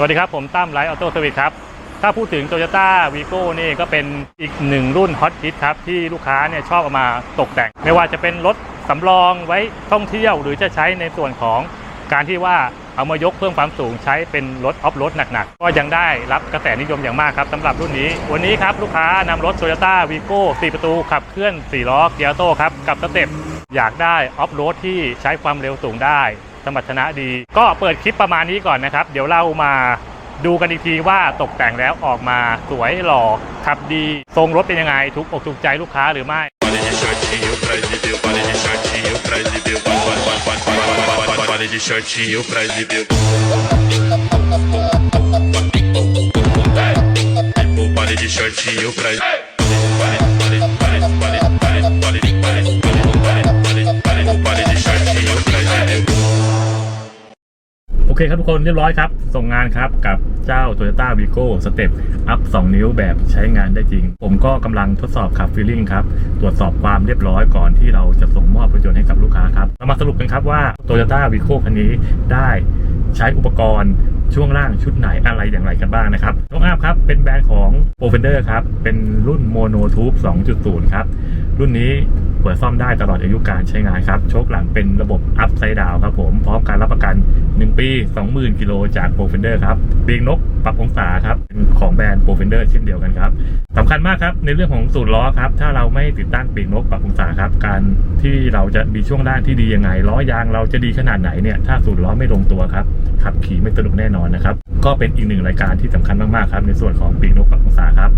สวัสดีครับ ผมตั้มไลท์ออโต้สวิตครับ ถ้าพูดถึง Toyota v i g o นี่ก็เป็นอีกหนึ่งรุ่นฮอตฮิตครับ ที่ลูกค้าเนี่ยชอบเอามาตกแต่ง ไม่ว่าจะเป็นรถสำรองไว้ท่องเที่ยว หรือจะใช้ในส่วนของการที่ว่าเอามายกเพิ่มความสูงใช้เป็นรถออฟโรดหนักๆ ก็ยังได้รับกระแสนิยมอย่างมากครับสำหรับรุ่นนี้ วันนี้ครับลูกค้านำรถ Toyota v i g o 4ประตูขับเคลื่อน4ล้อเกียร์โต้ครับกับสเต็ปอยากได้ออฟโรดที่ใช้ความเร็วสูงได้ สมรรถนะดี ก็เปิดคลิปประมาณนี้ก่อนนะครับ เดี๋ยวเรามาดูกันอีกทีว่าตกแต่งแล้วออกมาสวยหล่อขับดีทรงรถเป็นยังไงถูกอกถูกใจลูกค้าหรือไม่ Pare de shortinho pra เคครับทุกคนเรียบร้อยครับ ส่งงานครับกับเจ้า Toyota v i g o Step Up 2 นิ้วแบบใช้งานได้จริง ผมก็กำลังทดสอบขับฟีลลิ่งครับ ตรวจสอบความเรียบร้อยก่อนที่เราจะส่งมอบรถยนต์ให้กับลูกค้าครับเรามาสรุปกันครับว่า Toyota v i g o คันนี้ได้ใช้อุปกรณ์ช่วงล่างชุดไหนอะไรอย่างไรกันบ้างนะครับน้องอาบครับ เป็นแบรนด์ของ p r o f e n d e r ครับ เป็นรุ่น Mono Tube 2.0 ครับ รุ่นนี้เปิดซ่อมได้ตลอดอายุการใช้งานครับ โชคหลังเป็นระบบ Up Side Down ครับผม พร้อมการรับประกัน 1 ปี 20,000 กิโลจากโปรเฟนเดอร์ครับเบียงนกปรับองศาครับเป็นของแบรนด์โปรเฟนเดอร์เช่นเดียวกันครับ คัญมากครับ ในเรื่องของสูตรล้อครับ ถ้าเราไม่ติดตั้งปีกนกปรับองศาครับ การที่เราจะมีช่วงล่างที่ดียังไง ล้อยางเราจะดีขนาดไหนเนี่ย ถ้าสูตรล้อไม่ลงตัวครับ ขับขี่ไม่สนุกแน่นอนนะครับ ก็เป็นอีกหนึ่งรายการที่สำคัญมากๆครับ ในส่วนของปีกนกปรับองศาครับ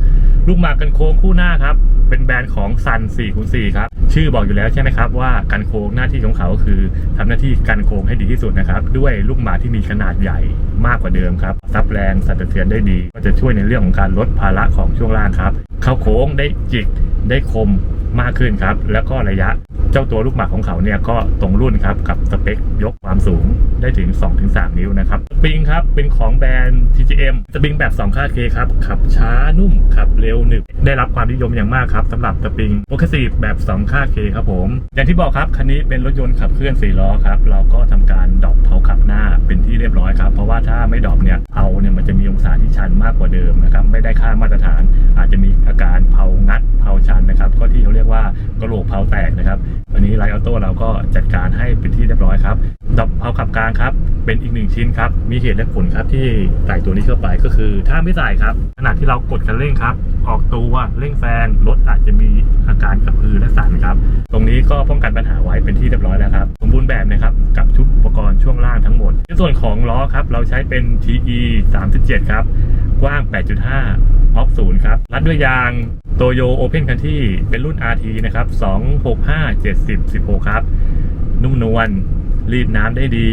ลูกหมากกันโค้งคู่หน้าครับ เป็นแบรนด์ของซัน4คูณ4ครับ ชื่อบอกอยู่แล้วใช่ไหมครับว่ากันโค้งหน้าที่ของเขาก็คือทำหน้าที่กันโค้งให้ดีที่สุดนะครับ ด้วยลูกหมากที่มีขนาดใหญ่ มากกว่าเดิมครับซับแรงสั่นสะเทือนได้ดี ก็จะช่วยในเรื่องของการลดภาระของช่วงล่างครับ เข้าโค้งได้จิกได้คมมากขึ้นครับ แล้วก็ระยะ เจ้าตัวลูกหมากของเขาเนี่ยก็ตรงรุ่นครับกับสเปคยกความสูงได้ถึง 2-3 นิ้วนะครับสปริงครับเป็นของแบรนด์ TGM สปริงแบบ2ค่าเคครับขับช้านุ่มขับเร็วหนึบได้รับความนิยมอย่างมากครับสำหรับสปริงโอเคซีแบบ2ค่าเคครับผม อย่างที่บอกครับคันนี้เป็นรถยนต์ขับเคลื่อน4ล้อครับเราก็ทำการดรอปเผาขับหน้าเป็นที่เรียบร้อยครับ เพราะว่าถ้าไม่ดรอปเนี่ยเผาเนี่ยมันจะมีองศาที่ชันมากกว่าเดิมนะครับไม่ได้ค่ามาตรฐาน อาจจะมีอาการเผางัดเผาชันนะครับก็ที่เขาเรียกว่ากระโหลกเผาแตกนะครับวันนี้ไลออโต้เราก็จัดการให้เป็นที่เรียบร้อยครับดรอปเผาขับกลางครับ เป็นอีกหนึ่งชิ้นครับ มีเหตุและผลครับที่ใส่ตัวนี้เข้าไปก็คือถ้าไม่ใส่ครับขณะที่เรากดคันเร่งครับ ออกตัวเร่งแซงรถอาจจะมีอาการกระพือและสั่นครับ ตรงนี้ก็ป้องกันปัญหาไว้เป็นที่เรียบร้อยแล้วครับสมบูรณ์แบบนะครับกับชุดอุปกรณ์ช่วงล่างทั้งหมด ในส่วนของล้อครับเราใช้เป็น TE 37 ครับ กว้าง 8.5ออฟศูนย์ครับรัดด้วยยาง โตโยโอเพนคันที่เป็นรุ่น RT นะครับ 265 70 16 ครับ นุ่มนวลรีดน้ำได้ดี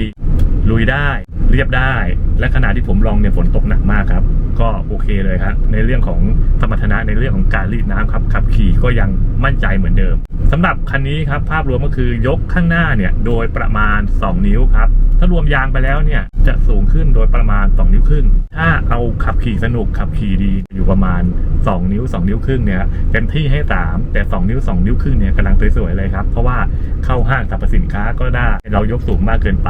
ลุยได้ เรียบได้ และขณะที่ผมลองเนี่ยฝนตกหนักมากครับ ก็โอเคเลยครับ ในเรื่องของสมรรถนะในเรื่องของการรีดน้ำครับขับขี่ก็ยังมั่นใจเหมือนเดิม สำหรับคันนี้ครับภาพรวมก็คือยกข้างหน้าเนี่ยโดยประมาณ 2 นิ้วครับ ถ้ารวมยางไปแล้วเนี่ยจะสูงขึ้นโดยประมาณ 2 นิ้วครึ่ง ถ้าเอาขับขี่สนุกขับขี่ดีอยู่ประมาณ 2 นิ้ว 2 นิ้วครึ่งเนี่ยเต็มที่ให้ 3 แต่ 2 นิ้ว 2 นิ้วครึ่งเนี่ยกำลังสวยๆเลยครับ เพราะว่าเข้าห้างสรรพสินค้าก็ได้เรายกสูงมากเกินไป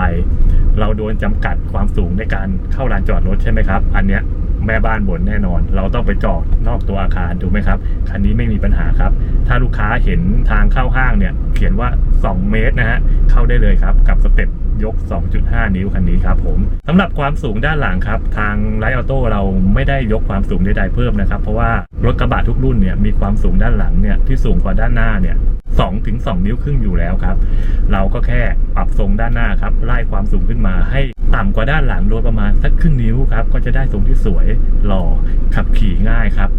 เราโดนจำกัดความสูงในการเข้าลานจอดรถใช่ไหมครับ อันเนี้ย แม่บ้านบ่นแน่นอน เราต้องไปจอดนอกตัวอาคารถูกไหมครับคันนี้ไม่มีปัญหาครับ ถ้าลูกค้าเห็นทางเข้าห้างเนี่ย เขียนว่า 2 เมตรนะฮะเข้าได้เลยครับกับสเต็ปยก 2.5 นิ้วคันนี้ครับผมสำหรับความสูงด้านหลังครับ ทางไลท์ออโต้เราไม่ได้ยกความสูงใดๆเพิ่มนะครับ เพราะว่ารถกระบะทุกรุ่นเนี่ยมีความสูงด้านหลังเนี่ยที่สูงกว่าด้านหน้าเนี่ย 2ถึง2นิ้วครึ่งอยู่แล้วครับ เราก็แค่ปรับทรงด้านหน้าครับไล่ความสูงขึ้นมาให้ต่ำกว่าด้านหลังโดยประมาณสักครึ่งนิ้วครับ ก็จะได้ทรงที่สวยหล่อขับขี่ง่ายครับ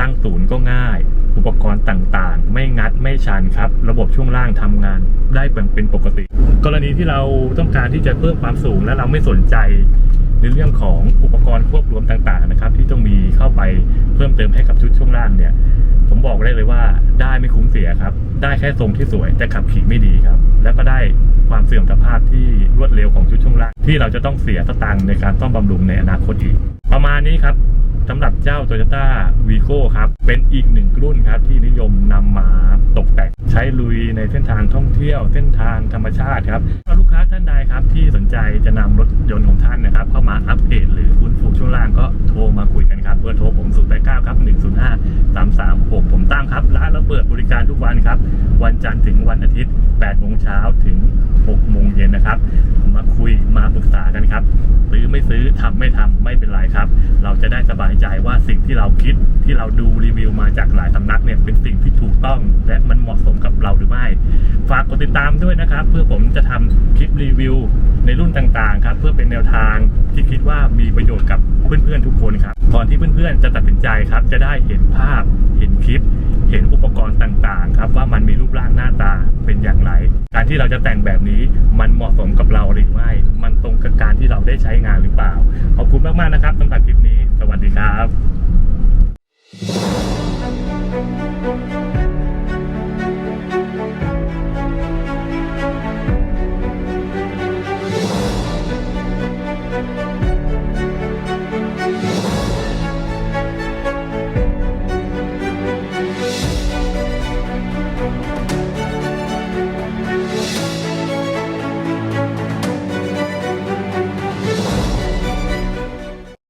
ตั้งศูนย์ก็ง่าย อุปกรณ์ต่างๆ ไม่งัดไม่ชันครับ ระบบช่วงล่างทำงานได้เป็นปกติ กรณีที่เราต้องการที่จะเพิ่มความสูงและเราไม่สนใจในเรื่องของอุปกรณ์ ยครับ ได้แค่ทรงที่สวยแต่ขับขี่ไม่ดีครับ แล้วก็ได้ความเสื่อมสภาพที่รวดเร็วของชุดช่วงล่างที่เราจะต้องเสียสตางค์ในการต้อมบำรุงในอนาคตอีก ประมาณนี้ครับ สำหรับเจ้า Toyota v ีโก้ครับ เป็นอีกหนึ่งรุ่นครับที่นิยมนำมาตกแต่งใช้ลุยในเส้นทางท่องเที่ยว เส้นทางธรรมชาติครับลูกค้าท่านใดครับที่สนใจจะนำรถยนต์ของท่านนะครับ เข้ามาอัปเดตหรือฟื้นฟูช่วงล่างก็โทรมาคุยกันครับเบอร์โทรผม0 8 9ครับหนึ่งศูนย์ห้าสามสามหกผมตั้งครับร้านเราเปิดบริการทุกวันครับ วันจันทร์ถึงวันอาทิตย์8โมงเช้าถึง6โมงเย็นนะครับ มาคุยมาปรึกษากันครับซื้อไม่ซื้อทำไม่ทำไม่เป็นไรครับ เราจะได้สบายายใจว่าสิ่งที่เราคิดที่เราดูรีวิวมาจากหลายสำนักเนี่ยเป็นสิ่งที่ถูกต้องและมันเหมาะสมกับเราหรือไม่ ฝากกดติดตามด้วยนะครับ เพื่อผมจะทำคลิปรีวิวในรุ่นต่างๆครับเพื่อเป็นแนวทางที่คิดว่ามีประโยชน์กับเพื่อนๆทุกคนครับก่อนที่เพื่อนๆจะตัดสินใจครับ จะได้เห็นภาพเห็นคลิป เห็นอุปกรณ์ต่างๆครับว่ามันมีรูปร่างหน้าตาเป็นอย่างไร การที่เราจะแต่งแบบนี้มันเหมาะสมกับเราหรือไม่ ได้ใช้งานหรือเปล่า ขอบคุณมากๆนะครับสำหรับคลิปนี้ สวัสดีครับ